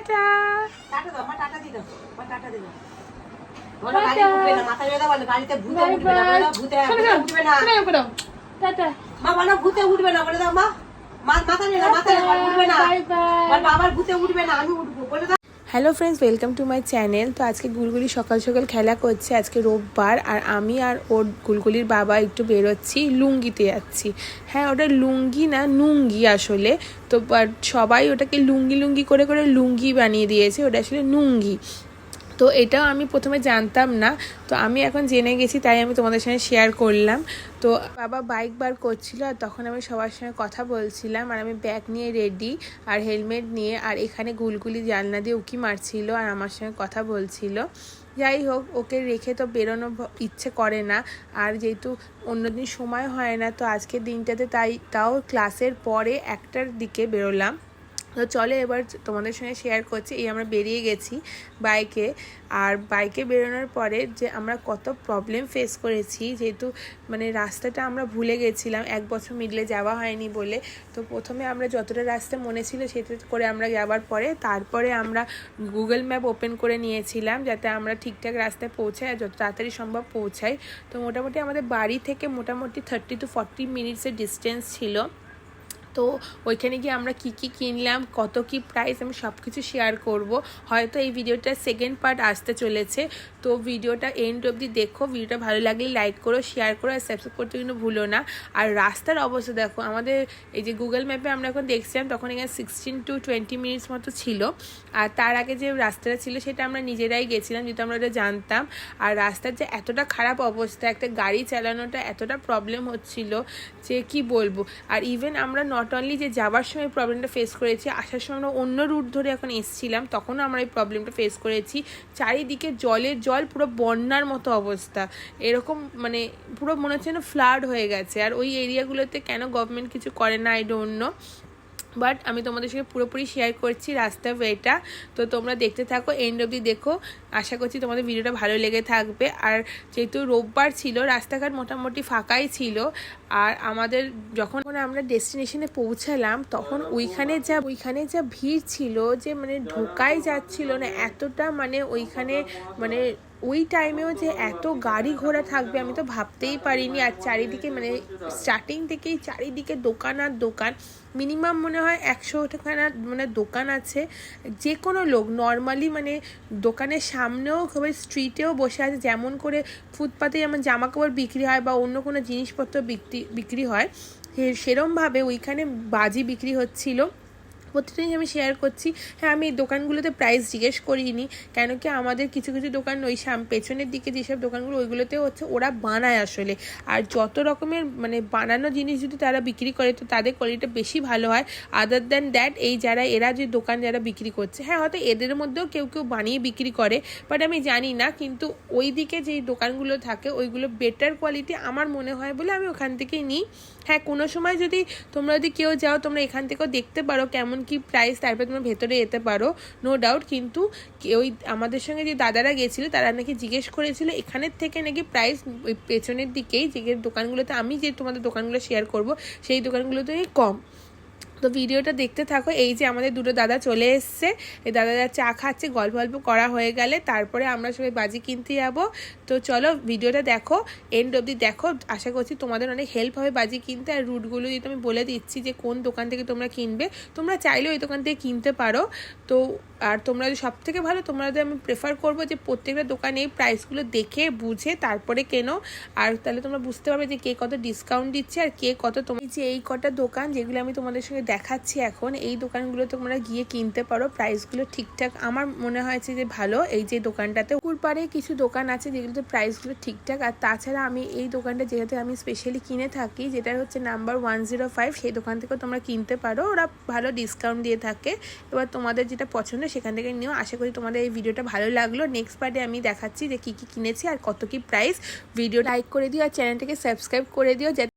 Tata. Tata দাও মা tata দিয়ে দাও মা টাটা দিয়ে দাও। বাবার ভূতে উঠবে না আমি উঠবো বলে দাও। Hello friends welcome to my channel তো আজকে গুলগুলি সকাল সকাল খেলা করছে। আজকে রোববার আর আমি আর ওর গুলগুলির বাবা একটু বেরোচ্ছি, লুঙ্গিতে যাচ্ছি। হ্যাঁ ওটা লুঙ্গি না, নুঙ্গি আসলে। তো সবাই ওটাকে লুঙ্গি লুঙ্গি করে করে লুঙ্গি বানিয়ে দিয়েছে। ওটা আসলে নুঙ্গি। তো এটাও আমি প্রথমে জানতাম না। তো আমি এখন জেনে গেছি, তাই আমি তোমাদের সঙ্গে শেয়ার করলাম। তো বাবা বাইক বার করছিল আর তখন আমি সবার সঙ্গে কথা বলছিলাম আর আমি ব্যাগ নিয়ে রেডি আর হেলমেট নিয়ে আর এখানে গুলগুলি জানলা দিয়ে উকি মারছিল আর আমার সঙ্গে কথা বলছিল। যাই হোক, ওকে রেখে তো বেরোনো ইচ্ছে করে না। আর যেহেতু অন্যদিন সময় হয় না, তো আজকের দিনটাতে তাই, তাও ক্লাসের পরে একটার দিকে বেরোলাম। তো চলে এবার তোমাদের সঙ্গে শেয়ার করছি। এই আমরা বেরিয়ে গেছি বাইকে আর বাইকে বেরোনোর পরে যে আমরা কত প্রবলেম ফেস করেছি, যেহেতু মানে রাস্তাটা আমরা ভুলে গেছিলাম, এক বছর মিডলে যাওয়া হয়নি বলে। তো প্রথমে আমরা যতটা রাস্তা মনে ছিল সেটা করে আমরা যাওয়ার পরে, তারপরে আমরা গুগল ম্যাপ ওপেন করে নিয়েছিলাম যাতে আমরা ঠিকঠাক রাস্তায় পৌঁছাই আর যত তাড়াতাড়ি সম্ভব পৌঁছাই। তো মোটামুটি আমাদের বাড়ি থেকে মোটামুটি থার্টি টু ফর্টি মিনিটসের ডিস্টেন্স ছিল। তো ওইখানে গিয়ে আমরা কি কি কিনলাম, কত কি প্রাইস আমি সব কিছু শেয়ার করব। হয়তো এই ভিডিওটার সেকেন্ড পার্ট আসতে চলেছে। তো ভিডিওটা এন্ড অবধি দেখো ভিডিওটা ভালো লাগলে লাইক করো শেয়ার করো আর সাবস্ক্রাইব করতে কিন্তু ভুলো না। আর রাস্তার অবস্থা দেখো, আমাদের এই যে গুগল ম্যাপে আমরা এখন দেখছিলাম, তখন এখানে সিক্সটিন টু টোয়েন্টি মিনিটস মতো ছিল। আর তার আগে যে রাস্তাটা ছিল, সেটা আমরা নিজেরাই গেছিলাম, যেহেতু আমরা ওটা জানতাম। আর রাস্তার যে এতটা খারাপ অবস্থা, একটা গাড়ি চালানোটা এতটা প্রবলেম হচ্ছিল যে কি বলব। আর ইভেন আমরা নট অনলি যে যাওয়ার সময় প্রবলেমটা ফেস করেছি, আসার সময় আমরা অন্য রুট ধরে এখন এসছিলাম তখনও আমরা এই প্রবলেমটা ফেস করেছি। চারিদিকে জলের জল পুরো বন্যার মতো অবস্থা। এরকম মানে পুরো মনে হচ্ছে যেন ফ্লাড হয়ে গেছে। আর ওই এরিয়াগুলোতে কেন গভর্নমেন্ট কিছু করে না আই ডোন্ট নো বাট আমি তোমাদের সঙ্গে পুরোপুরি শেয়ার করছি রাস্তা ওয়েটা তো তোমরা দেখতে থাকো এন্ড অবধি দেখো। আশা করছি তোমাদের ভিডিওটা ভালো লেগে থাকবে। আর যেহেতু রোববার ছিল, রাস্তাঘাট মোটামুটি ফাঁকাই ছিল। আর আমাদের যখন আমরা ডেস্টিনেশনে পৌঁছালাম, তখন ওইখানে যা ওইখানে যা ভিড় ছিল যে মানে ঢোকাই যাচ্ছিল না, এতটা মানে ওইখানে মানে ওই টাইমেও যে এত গাড়ি ঘোড়া থাকবে আমি তো ভাবতেই পারিনি। আর চারিদিকে মানে স্টার্টিং থেকেই চারিদিকে দোকান আর দোকান। মিনিমাম মনে হয় একশো টাকানা মানে দোকান আছে। যে কোনো লোক নর্মালি মানে দোকানের সামনেও সবাই স্ট্রিটেও বসে আছে। যেমন করে ফুটপাতে যেমন জামা কাপড় বিক্রি হয় বা অন্য কোনো জিনিসপত্র বিক্রি বিক্রি হয় সেরমভাবে ওইখানে বাজি বিক্রি হচ্ছিল। প্রত্যেকটা আমি শেয়ার করছি। হ্যাঁ আমি এই দোকানগুলোতে প্রাইস জিজ্ঞেস করিনি, কেন কি আমাদের কিছু কিছু দোকান ওই সাম, পেছনের দিকে যেসব দোকানগুলো, ওইগুলোতে হচ্ছে ওরা বানায় আসলে। আর যত রকমের মানে বানানো জিনিস যদি তারা বিক্রি করে, তো তাদের কোয়ালিটিটা বেশি ভালো হয়। আদার দ্যান দ্যাট এই যারা, এরা যে দোকান যারা বিক্রি করছে হ্যাঁ হয়তো এদের মধ্যেও কেউ কেউ বানিয়ে বিক্রি করে বাট আমি জানি না, কিন্তু ওই দিকে যেই দোকানগুলো থাকে, ওইগুলো বেটার কোয়ালিটি আমার মনে হয় বলে আমি ওখান থেকেই নিই। হ্যাঁ কোনো সময় যদি তোমরা যদি কেউ যাও, তোমরা এখান থেকেও দেখতে পারো কেমন কি প্রাইস তারপরে তোমরা ভেতরে যেতে পারো নো ডাউট কিন্তু ওই আমাদের সঙ্গে যে দাদারা গেছিল, তারা নাকি জিজ্ঞেস করেছিল, এখানের থেকে নাকি প্রাইস ওই পেছনের দিকেই, যে দোকানগুলোতে আমি যে তোমাদের দোকানগুলো শেয়ার করব, সেই দোকানগুলোতেই কম। তো ভিডিওটা দেখতে থাকো, এই যে আমাদের দুটো দাদা চলে এসছে। এই দাদারা চা খাচ্ছে, গল্প গল্প করা হয়ে গেলে, তারপরে আমরা সবাই বাজি কিনতে যাব। তো চলো ভিডিওটা দেখো এন্ড অবধি দেখো। আশা করছি তোমাদের অনেক হেল্প হবে বাজি কিনতে। আর রুটগুলো যদি আমি বলে দিচ্ছি যে কোন দোকান থেকে তোমরা কিনবে, তোমরা চাইলে ওই দোকান থেকে কিনতে পারো। তো, আর তোমরা সব থেকে ভালো, তোমরা আমি প্রেফার করব যে প্রত্যেকটা দোকানে এই প্রাইসগুলো দেখে, বুঝে, তারপরে কেনো। আর তাহলে তোমরা বুঝতে পারবে যে কে কত ডিসকাউন্ট দিচ্ছে, আর কে কত তোমার যে এই কটা দোকান যেগুলো আমি তোমাদের সঙ্গে দেখাচ্ছি এখন, এই দোকানগুলো তোমরা গিয়ে কিনতে পারো। প্রাইসগুলো ঠিকঠাক, আমার মনে হয়েছে যে ভালো। এই যে দোকানটাতে পাড়ে কিছু দোকান আছে যেগুলোতে প্রাইসগুলো ঠিকঠাক। আর তাছাড়া আমি এই দোকানটা যেহেতু আমি স্পেশালি কিনে থাকি যেটা হচ্ছে নাম্বার ওয়ান জিরো ফাইভ সেই দোকান থেকেও তোমরা কিনতে পারো। ওরা ভালো ডিসকাউন্ট দিয়ে থাকে। এবার তোমাদের যেটা পছন্দ, সেখান থেকে নিও। আশা করি তোমাদের এই ভিডিওটা ভালো লাগল। নেক্সট পার্টে আমি দেখাচ্ছি যে কী কী কিনেছি আর কত কী প্রাইস ভিডিও লাইক করে দিও আর চ্যানেলটাকে সাবস্ক্রাইব করে দিও